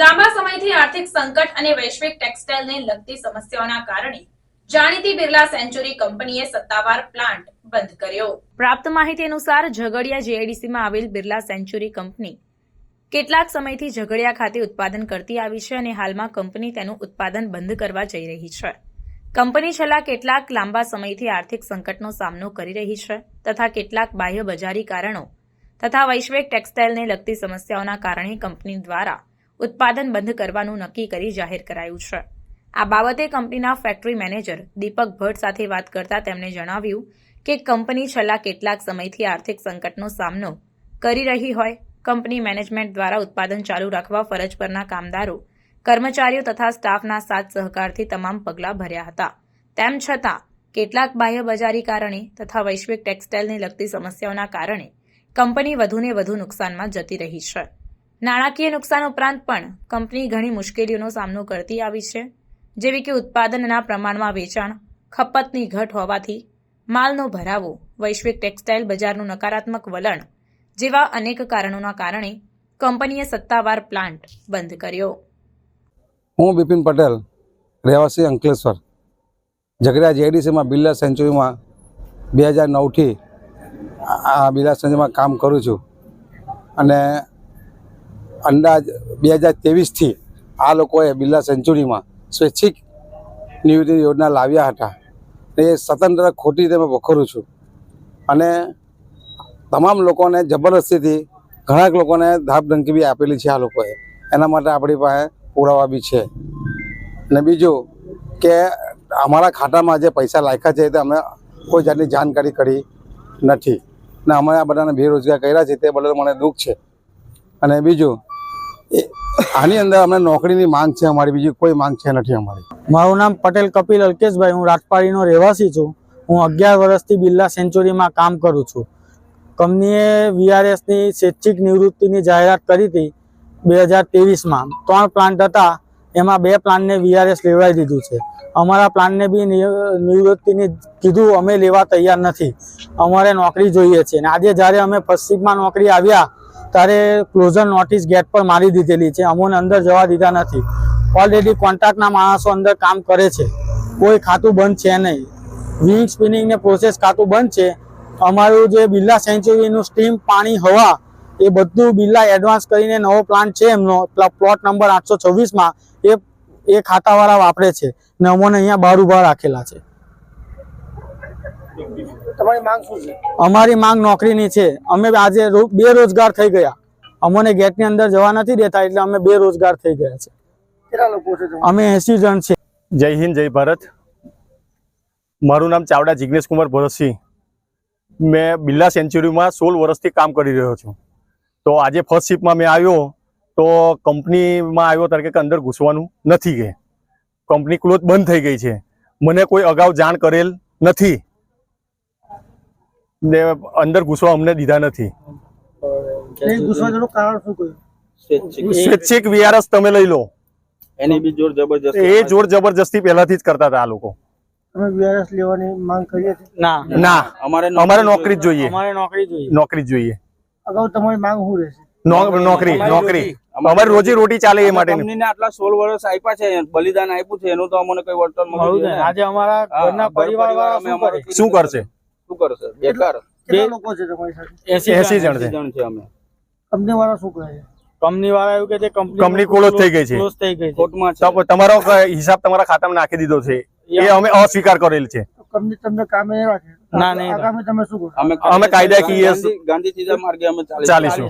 લાંબા સમયથી આર્થિક સંકટ અને વૈશ્વિક ટેક્સટાઇલને લગતી સમસ્યાઓના કારણે જાણીતી બિરલા સેન્ચુરી કંપનીએ સત્તાવાર પ્લાન્ટ બંધ કર્યો. પ્રાપ્ત માહિતી અનુસાર ઝઘડિયા જીઆઈડીસીમાં આવેલ બિરલા સેન્ચુરી કંપની કેટલાક સમયથી ઝઘડિયા ખાતે ઉત્પાદન કરતી આવી છે અને હાલમાં કંપની તેનું ઉત્પાદન બંધ કરવા જઈ રહી છે. કંપની છેલ્લા કેટલાક લાંબા સમયથી આર્થિક સંકટનો સામનો કરી રહી છે તથા કેટલાક બાહ્ય બજારી કારણો તથા વૈશ્વિક ટેક્સટાઇલને લગતી સમસ્યાઓના કારણે કંપની દ્વારા ઉત્પાદન બંધ કરવાનું નક્કી કરી જાહેર કરાયું છે. આ બાબતે કંપનીના ફેક્ટરી મેનેજર દીપક ભટ્ટ સાથે વાત કરતા તેમણે જણાવ્યું કે કંપની છેલ્લા કેટલાક સમયથી આર્થિક સંકટનો સામનો કરી રહી હોય, કંપની મેનેજમેન્ટ દ્વારા ઉત્પાદન ચાલુ રાખવા ફરજ પરના કામદારો, કર્મચારીઓ તથા સ્ટાફના સાથ સહકારથી તમામ પગલાં ભર્યા હતા. તેમ છતાં, કેટલાક બાહ્ય બજારી કારણે તથા વૈશ્વિક ટેક્સટાઇલને લગતી સમસ્યાઓના કારણે કંપની વધુને વધુ નુકસાનમાં જતી રહી છે. નાણાકીય નુકસાન ઉપરાંત પણ કંપની ઘણી મુશ્કેલીઓનો સામનો કરતી આવી છે. જેવી કે ઉત્પાદનના પ્રમાણમાં વેચાણ, ખપતની ઘટ હોવાથી માલનો ભરાવો, વૈશ્વિક ટેક્સટાઇલ બજારનું નકારાત્મક વલણ જેવા અનેક કારણોના કારણે કંપનીએ સત્તાવાર પ્લાન્ટ બંધ કર્યો. હું બિપિન પટેલ, રહેવાસી અંકલેશ્વર. ઝઘડિયા જેડીસીમાં બિરલા સેન્ચુરીમાં બે હજાર નવથી આ બિરલા સેન્ચુરીમાં કામ કરું છું. અને અંદાજ બે હજાર ત્રેવીસથી આ લોકોએ બિરલા સેન્ચુરીમાં સ્વૈચ્છિક નિવૃત્તિ યોજના લાવ્યા હતા. એ સ્વતંત્ર ખોટી રીતે મેં વખોરું છું. અને તમામ લોકોને જબરદસ્તીથી ઘણા લોકોને ધાપધમકી બી આપેલી છે આ લોકોએ. એના માટે આપણી પાસે પુરાવા બી છે. ને બીજું કે અમારા ખાતામાં જે પૈસા લાખ્યા છે તે અમે કોઈ જાતની જાણકારી કરી નથી. ને અમે આ બધાને બેરોજગાર કર્યા છે, તે બદલ મને દુઃખ છે. અને બીજું આની અંદર અમને નોકરીની માંગ છે અમારી, બીજી કોઈ માંગ છે નથી અમારી. મારું નામ પટેલ કપિલ અલ્કેશભાઈ, હું રાજપાડીનો રહેવાસી છું. હું અગિયાર વર્ષથી બિરલા સેન્ચુરીમાં કામ કરું છું. કંપનીએ વીઆરએસની સ્વૈચ્છિક નિવૃત્તિની જાહેરાત કરી હતી બે હજાર ત્રેવીસમાં. ત્રણ પ્લાન્ટ હતા, એમાં બે પ્લાન્ટને વીઆરએસ લેવાઈ દીધું છે. અમારા પ્લાન્ટને બી નિવૃત્તિની કીધું, અમે લેવા તૈયાર નથી. અમારે નોકરી જોઈએ છે. અને આજે જ્યારે અમે પશ્ચિમમાં નોકરી આવ્યા ત્યારે ક્લોઝર નોટિસ ગેટ પર મારી દીધેલી છે. અમોને અંદર જવા દીધા નથી. ઓલરેડી કોન્ટ્રાક્ટના માણસો અંદર કામ કરે છે. કોઈ ખાતું બંધ છે નહીં. વિંગ સ્પિનિંગને પ્રોસેસ ખાતું બંધ છે. અમારું જે બિરલા સેન્ચુરીનું સ્ટીમ પાણી, હવા, એ બધું બિરલા એડવાન્સ કરીને નવો પ્લાન્ટ છે એમનો. પ્લોટ નંબર આઠસો છવ્વીસમાં એ એ ખાતાવાળા વાપરે છે. ને અમોને અહીંયા બહાર ઊભા રાખેલા છે. તમારી માંગ શું છે? અમારી માંગ નોકરીની છે. અમે આજે બેરોજગાર થઈ ગયા. અમને ગેટની અંદર જવા નથી દેતા એટલે અમે બેરોજગાર થઈ ગયા છે. કેટલા લોકો છે અમે એસી જણ છે જય હિન્દ જય ભારત. મારું નામ ચાવડા જિગ્નેશ કુમાર ભરતસિંહ. મેં બિરલા સેન્ચુરીમાં સોળ વર્ષથી કામ કરી રહ્યો છું. તો આજે ફર્સ્ટ શિપમાં મેં આવ્યો તો કંપનીમાં આવ્યો ત્યારે કે અંદર ઘૂસવાનું નથી કે. કંપની ક્લોઝ બંધ થઈ ગઈ છે. મને કોઈ અગાઉ જાણ કરેલ નથી. ને અંદર ઘૂસવા અમને દીધા નથી. સ્વૈચ્છિક. વીઆરએસ તમે લઈ લો. એની બી જોર જબરજસ્ત એ જોર જબરજસ્તી પહેલાથી જ કરતા હતા આ લોકો. તમે વીઆરએસ લેવાની માંગ કરી ના. ના. અમારે અમારે નોકરી જ જોઈએ. અમારે નોકરી જોઈએ. નોકરી જ જોઈએ. અગાઉ તમારી માંગ શું રહેશે? નોકરી નોકરી. અમારી રોજી રોટી ચાલે એ માટે કંપનીને આટલા સોળ વર્ષ આપ્યા છે બલિદાન આપ્યું છે એનું તો અમને કોઈ વળતર મળવું મળ્યું આજે અમારા ઘરના પરિવાર વાળા શું કરશે? શું છે બેકાર. કેટલા લોકો છે તમારી સાથે? એસી એસી જણ જણ છે. જણ છે અમે. કંપની વાળા શું કહે છે? કંપની વાળા એવું કે છે કંપની કંપની close થઈ ગઈ છે. ક્લોઝ થઈ ગઈ કોર્ટમાં છે. તમારો હિસાબ તમારા ખાતામાં નાખી દીધો છે? એ અમે અસ્વીકાર કરેલ છે. કંપની તમને કામે રાખે. ના, નહીં આગામી તમે શું કરશો અમે કાયદાકીય ગાંધી ગાંધી માર્ગે અમે ચાલીશું.